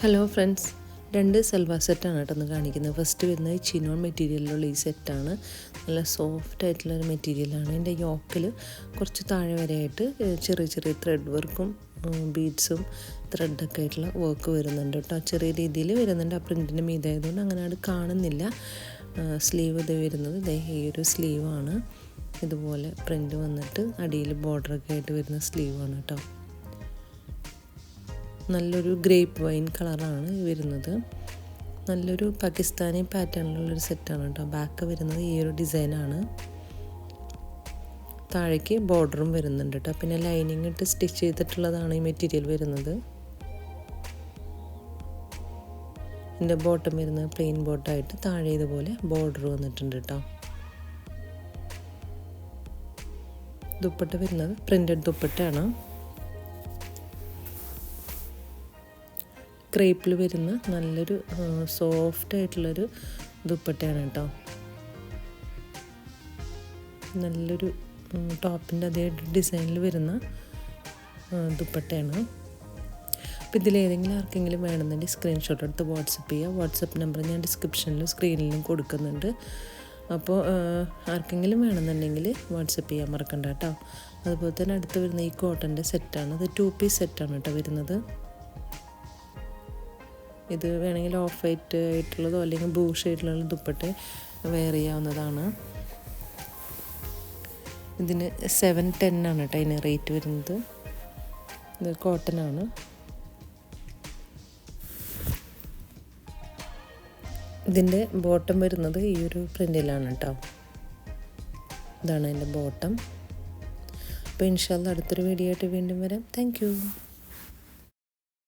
Hello friends രണ്ട് സെൽവാ സെറ്റാണ് കേട്ടോ ഒന്ന് കാണിക്കുന്നത്. ഫസ്റ്റ് വരുന്നത് ചിനോൺ മെറ്റീരിയലിലുള്ള ഈ സെറ്റാണ് നല്ല സോഫ്റ്റ് ആയിട്ടുള്ള ഒരു മെറ്റീരിയലാണ് എന്റെ യോക്കിൽ കുറച്ച് താഴെ വരെയായിട്ട് ചെറിയ ചെറിയ ത്രെഡ് വർക്കും ബീഡ്സും ത്രെഡൊക്കെ ആയിട്ടുള്ള വർക്ക് വരുന്നുണ്ട് കേട്ടോ. ചെറിയ രീതിയിൽ വരുന്നുണ്ട്. ആ പ്രിന്റിന്റെ മീതായതുകൊണ്ട് അങ്ങനെ അത് കാണുന്നില്ല. സ്ലീവ് ഇത് വരുന്നത് ഇതേ ഈ ഒരു സ്ലീവാണ് ഇതുപോലെ പ്രിന്റ് വന്നിട്ട് അടിയിൽ ബോർഡറൊക്കെ ആയിട്ട് വരുന്ന സ്ലീവാണ് കേട്ടോ. നല്ലൊരു ഗ്രേപ്പ് വൈൻ കളറാണ് വരുന്നത്. നല്ലൊരു പാകിസ്ഥാനി പാറ്റേണിലുള്ളൊരു സെറ്റാണ് കേട്ടോ. ബാക്ക് വരുന്നത് ഈ ഒരു ഡിസൈനാണ്. താഴേക്ക് ബോർഡറും വരുന്നുണ്ട് കേട്ടോ. പിന്നെ ലൈനിങ് ഇട്ട് സ്റ്റിച്ച് ചെയ്തിട്ടുള്ളതാണ് ഈ മെറ്റീരിയൽ വരുന്നത്. ഇതിന്റെ ബോട്ടം വരുന്നത് പ്ലെയിൻ ബോട്ടായിട്ട് താഴെ ഇതുപോലെ ബോർഡർ വന്നിട്ടുണ്ട് കേട്ടോ. ദുപ്പട്ട വരുന്നത് പ്രിന്റഡ് ദുപ്പട്ടയാണ്. ക്രേപ്പിൽ വരുന്ന നല്ലൊരു സോഫ്റ്റ് ആയിട്ടുള്ളൊരു ദുപ്പട്ടയാണ് കേട്ടോ. നല്ലൊരു ടോപ്പിന്റെ അതേ ഡിസൈനിൽ വരുന്ന ദുപ്പട്ടയാണ്. അപ്പോൾ ഇതിലേതെങ്കിലും ആർക്കെങ്കിലും വേണമെന്നുണ്ടെങ്കിൽ സ്ക്രീൻഷോട്ട് എടുത്ത് വാട്സപ്പ് ചെയ്യുക വാട്സപ്പ് നമ്പർ ഞാൻ ഡിസ്ക്രിപ്ഷനിലും സ്ക്രീനിലും കൊടുക്കുന്നുണ്ട്. അപ്പോൾ ആർക്കെങ്കിലും വേണമെന്നുണ്ടെങ്കിൽ വാട്സപ്പ് ചെയ്യാൻ മറക്കണ്ട കേട്ടോ. അതുപോലെ തന്നെ അടുത്ത് വരുന്ന ഈ കോട്ടന്റെ സെറ്റാണ് അത് ടു പീസ് സെറ്റാണ് കേട്ടോ വരുന്നത്. ഇത് വേണമെങ്കിൽ ഓഫ് വൈറ്റ് ആയിട്ടുള്ളതോ അല്ലെങ്കിൽ ബ്ലൂ ഷെയ്ഡിലുള്ള ദുപ്പട്ടെ വെയർ ചെയ്യാവുന്നതാണ്. ഇതിന് സെവൻ ടെൻ ആണ് കേട്ടോ അതിന് റേറ്റ് വരുന്നത്. ഇത് കോട്ടൺ ആണ്. ഇതിന്റെ ബോട്ടം വരുന്നത് ഈ ഒരു പ്രിന്റിലാണ് കേട്ടോ ഇതാണ് അതിന്റെ ബോട്ടം അപ്പോൾ ഇൻഷാല്ല അടുത്തൊരു വീഡിയോ ആയിട്ട് വീണ്ടും വരാം. താങ്ക്